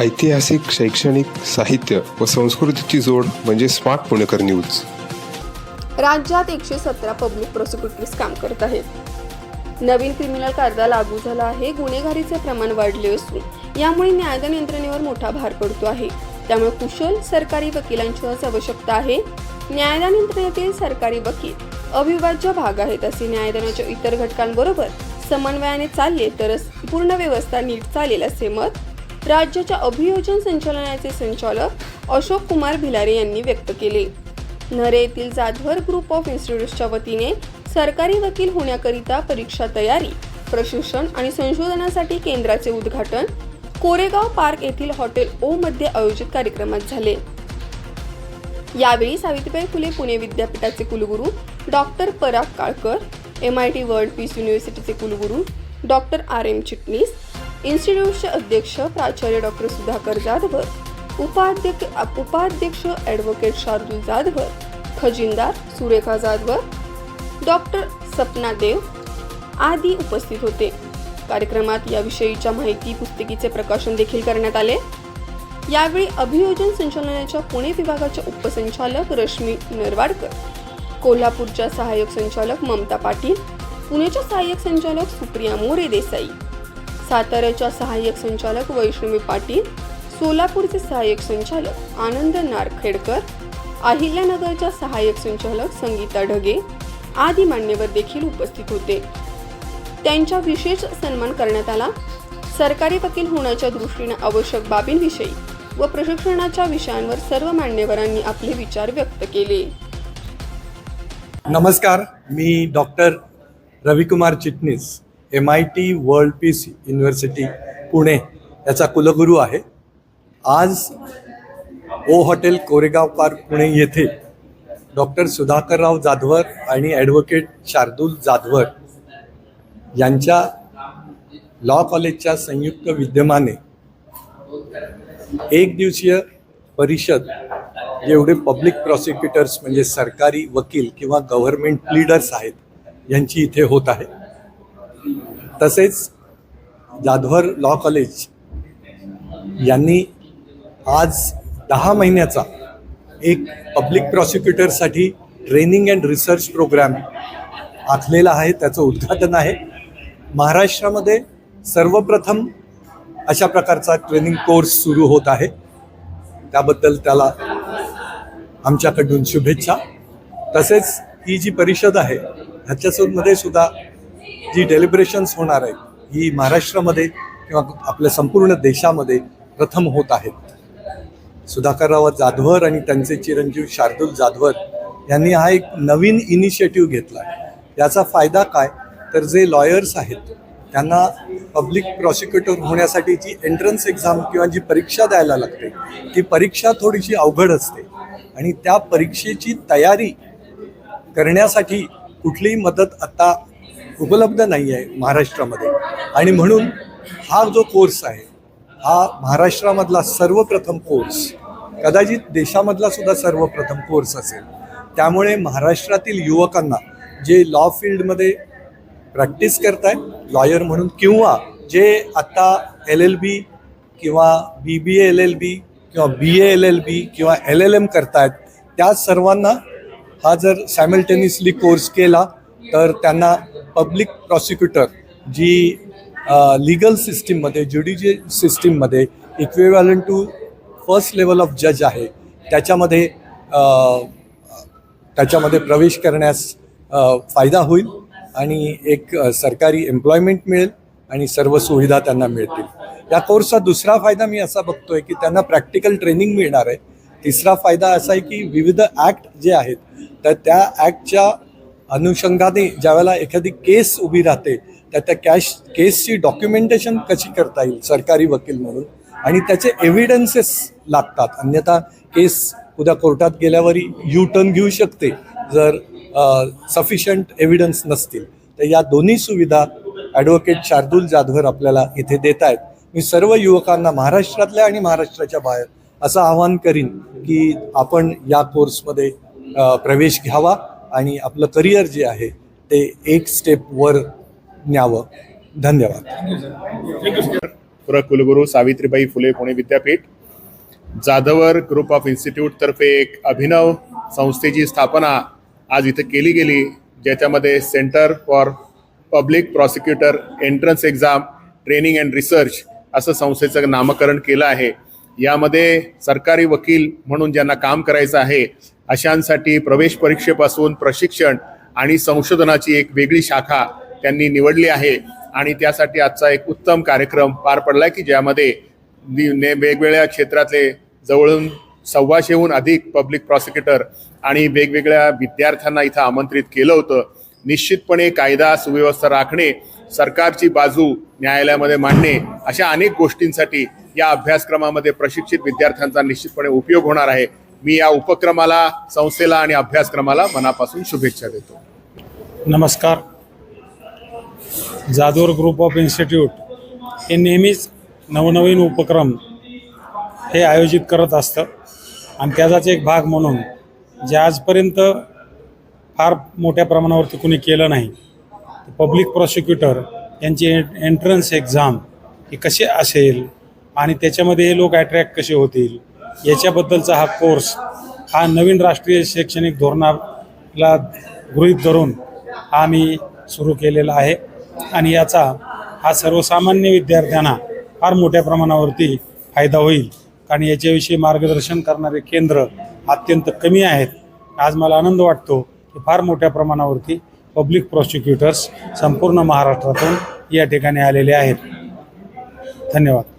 ऐतिहासिक शैक्षणिक साहित्य व संस्कृतीची जोड म्हणजे स्मार्ट पुणेकर न्यूज. राज्यात एकशे सतरा पब्लिक प्रॉसिक्युटर्स काम करत आहेत. नवीन क्रिमिनल कायदा लागू झाला आहे गुन्हेगारीचे प्रमाण वाढले असून यामुळे न्यायदान यंत्रणेवर मोठा भार पडतो आहे. त्यामुळे कुशल सरकारी वकिलांची आवश्यकता आहे. न्यायदान यंत्रणेतील सरकारी वकील अविभाज्य भाग आहेत असे न्यायदानाच्या इतर घटकांबरोबर समन्वयाने चालले तरच पूर्ण व्यवस्था नीट चालेल असे मत राज्याच्या अभियोजन संचालनाचे संचालक अशोक कुमार भिलारे यांनी व्यक्त केले. नरे येथील जाधवर ग्रुप ऑफ इन्स्टिट्यूट्सच्या वतीने सरकारी वकील होण्याकरिता परीक्षा तयारी प्रशिक्षण आणि संशोधनासाठी केंद्राचे उद्घाटन कोरेगाव पार्क येथील हॉटेल ओ मध्ये आयोजित कार्यक्रमात झाले. यावेळी सावित्रीबाई फुले पुणे विद्यापीठाचे कुलगुरू doctor Parag Kalkar M I T world peace युनिव्हर्सिटीचे कुलगुरू डॉक्टर आर एम चिटणीस इन्स्टिट्यूटचे अध्यक्ष प्राचार्य डॉक्टर सुधाकर जाधवर उपाध्यक्ष उपाध्यक्ष ॲडव्होकेट शार्दूल जाधवर खजिनदार सुरेखा जाधवर डॉक्टर सपना देव आदी उपस्थित होते. कार्यक्रमात याविषयीच्या माहिती पुस्तिकेचे प्रकाशन देखील करण्यात आले. यावेळी अभियोजन संचालनाच्या पुणे विभागाच्या उपसंचालक रश्मी नरवाडकर कोल्हापूरच्या सहाय्यक संचालक ममता पाटील पुण्याच्या सहाय्यक संचालक सुप्रिया मोरे देसाई साताऱ्याच्या सहाय्यक संचालक वैष्णवी पाटील सोलापूरचे सहाय्यक संचालक आनंद नारखेडकर अहिल्यानगरच्या सहाय्यक संचालक संगीता ढगे आदी मान्यवर देखील उपस्थित होते. त्यांच्या विशेष सन्मान करण्यात आला. सरकारी वकील होण्याच्या दृष्टीने आवश्यक बाबींविषयी व प्रशिक्षणाच्या विषयांवर सर्व मान्यवरांनी आपले विचार व्यक्त केले. नमस्कार मी doctor Ravikumar Chitnis. M I T world peace university Pune याचा कुलगुरू आहे. आज O hotel Koregaon park Pune येथे डॉक्टर सुधाकरराव जाधवर आणि ॲडव्होकेट शार्दूल जाधवर यांच्या लॉ कॉलेजच्या संयुक्त विद्यमाने एक दिवसीय परिषद जेवढे पब्लिक प्रॉसिक्युटर्स म्हणजे सरकारी वकील किंवा गव्हर्नमेंट लीडर्स आहेत यांची इथे होत आहे. तसेच जाधवर लॉ कॉलेज यांनी आज दहा महिन्याचा एक पब्लिक प्रॉसिक्युटरसाठी ट्रेनिंग अँड रिसर्च प्रोग्राम आखलेला आहे त्याचं उद्घाटन आहे. महाराष्ट्रामध्ये सर्वप्रथम अशा प्रकारचा ट्रेनिंग कोर्स सुरू होत आहे. त्याबद्दल त्याला आमच्याकडून शुभेच्छा. तसेच ही जी परिषद आहे ह्याच्यामध्ये सुद्धा जी डेलिब्रेशन्स होणार आहेत ही महाराष्ट्रामध्ये किंवा आपल्या संपूर्ण देशामध्ये प्रथम होत आहेत. सुधाकरराव जाधवर आणि त्यांचे चिरंजीव शार्दूल जाधवर यांनी हा एक नवीन इनिशिएटिव्ह घेतला आहे. याचा फायदा काय? तर जे लॉयर्स आहेत त्यांना पब्लिक प्रॉसिक्युटर होण्यासाठी जी एंट्रन्स एक्झाम किंवा जी परीक्षा द्यायला लागते ती परीक्षा थोडीशी अवघड असते. आणि त्या परीक्षेची तयारी करण्यासाठी कुठलीही मदत आता उपलब्ध नाही आहे महाराष्ट्रामध्ये. आणि म्हणून हा जो कोर्स आहे हा महाराष्ट्रामधला सर्वप्रथम कोर्स कदाचित देशामधला सुद्धा सर्वप्रथम कोर्स असेल. त्यामुळे महाराष्ट्रातील युवकांना जे लॉ फील्डमध्ये प्रॅक्टिस करताय लॉयर म्हणून किंवा जे आत्ता एल एल बी किंवा बी बी ए एल एल बी किंवा बी ए एल एल बी किंवा एल एल एम करतायत त्या सर्वांना हा जर सायमल्टेनियसली कोर्स केला तर त्यांना पब्लिक प्रॉसिक्युटर जी लिगल सिस्टीममध्ये ज्युडिशियल सिस्टीममध्ये equivalent to first level of जज आहे. त्याच्यामध्ये त्याच्यामध्ये प्रवेश करण्यास फायदा होईल आणि एक सरकारी एम्प्लॉयमेंट मिळेल आणि सर्व सुविधा त्यांना मिळतील. या कोर्सचा दुसरा फायदा मी असा बघतो आहे की त्यांना प्रॅक्टिकल ट्रेनिंग मिळणार आहे. तिसरा फायदा असा आहे की विविध ॲक्ट जे आहेत तर त्या ॲक्टच्या अनुषंगाने ज्यावेळेला एखादी केस उभी राहते त्या त्या कॅश केसची डॉक्युमेंटेशन कशी करता येईल सरकारी वकील म्हणून? आणि त्याचे एव्हिडन्सेस लागतात. अन्यथा केस उद्या कोर्टात गेल्यावरही यू टर्न घेऊ शकते जर सफिशियंट एव्हिडन्स नसतील. तर या दोन्ही सुविधा ॲडव्होकेट शार्दूल जाधवर आपल्याला इथे देत आहेत. मी सर्व युवकांना महाराष्ट्रातल्या आणि महाराष्ट्राच्या बाहेर असं आवाहन करीन की आपण या कोर्समध्ये प्रवेश घ्यावा. आणि आपलं करिअर जे आहे ते एक स्टेप वर न्यावं. धन्यवाद. प्र कुलगुरू सावित्रीबाई फुले पुणे विद्यापीठ. जाधवर ग्रुप ऑफ इन्स्टिट्यूटतर्फे एक अभिनव संस्थेची स्थापना आज इथं केली गेली ज्याच्यामध्ये centre for public prosecutor entrance exam training and research असं संस्थेचं नामकरण केलं आहे. यामध्ये सरकारी वकील म्हणून ज्यांना काम करायचं आहे अशांसाठी प्रवेश परीक्षेपासून प्रशिक्षण आणि संशोधनाची एक वेगळी शाखा त्यांनी निवडली आहे. आणि त्यासाठी आजचा एक उत्तम कार्यक्रम पार पडला की ज्यामध्ये ने- वेगवेगळ्या क्षेत्रातले जवळून सव्वाशेहून अधिक पब्लिक प्रॉसिक्युटर आणि वेगवेगळ्या विद्यार्थ्यांना इथं आमंत्रित केलं होतं. निश्चितपणे कायदा सुव्यवस्था राखणे सरकारची बाजू न्यायालयामध्ये मांडणे अशा अनेक गोष्टींसाठी या अभ्यासक्रमामध्ये प्रशिक्षित विद्यार्थ्यांचा निश्चितपणे उपयोग होणार आहे. मी या उपक्रमाला संस्थेला आणि अभ्यासक्रमाला मनापासून शुभेच्छा देतो. नमस्कार. जादूर ग्रुप ऑफ इन्स्टिट्यूट हे नेहमीच नवनवीन उपक्रम हे आयोजित करत असतं. आणि त्याचाच एक भाग म्हणून जे आजपर्यंत फार मोठ्या प्रमाणावरती कुणी केलं नाही. पब्लिक प्रॉसिक्युटर यांची एंट्रन्स एक्झाम ही कसे असेल आणि त्याच्यामध्ये हे लोक अट्रॅक्ट कसे होतील याच्याबद्दलचा हा कोर्स हा नवीन राष्ट्रीय शैक्षणिक धोरणाला गृहीत धरून हा मी सुरू केलेला आहे. आणि याचा हा सर्वसामान्य विद्यार्थ्यांना फार मोठ्या प्रमाणावरती फायदा होईल. कारण याच्याविषयी मार्गदर्शन करणारे केंद्र अत्यंत कमी आहेत. आज मला आनंद वाटतो की फार मोठ्या प्रमाणावरती पब्लिक प्रॉसिक्युटर्स संपूर्ण महाराष्ट्रातून या ठिकाणी आलेले आहेत. धन्यवाद.